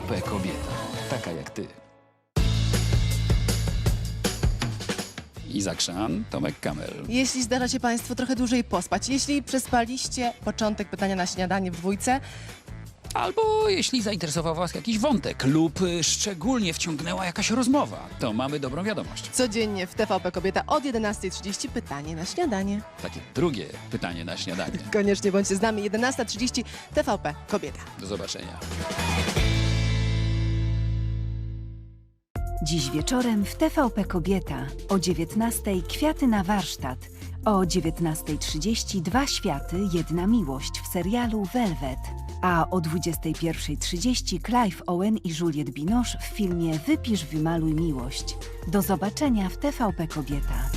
TVP Kobieta. Taka jak ty. Izak Szan, Tomek Kamel. Jeśli zdarza się Państwu trochę dłużej pospać, jeśli przespaliście początek pytania na śniadanie w dwójce, Albo jeśli zainteresował Was jakiś wątek lub y, szczególnie wciągnęła jakaś rozmowa, to mamy dobrą wiadomość. codziennie w TVP Kobieta od 11.30 pytanie na śniadanie. Takie drugie pytanie na śniadanie. Koniecznie bądźcie z nami 11.30 TVP Kobieta. Do zobaczenia. Dziś wieczorem w TVP Kobieta o 19:00 Kwiaty na warsztat. O 19.30 Dwa światy, jedna miłość w serialu Velvet. A o 21.30 Clive Owen i Juliette Binoche w filmie Wypisz, wymaluj miłość. Do zobaczenia w TVP Kobieta.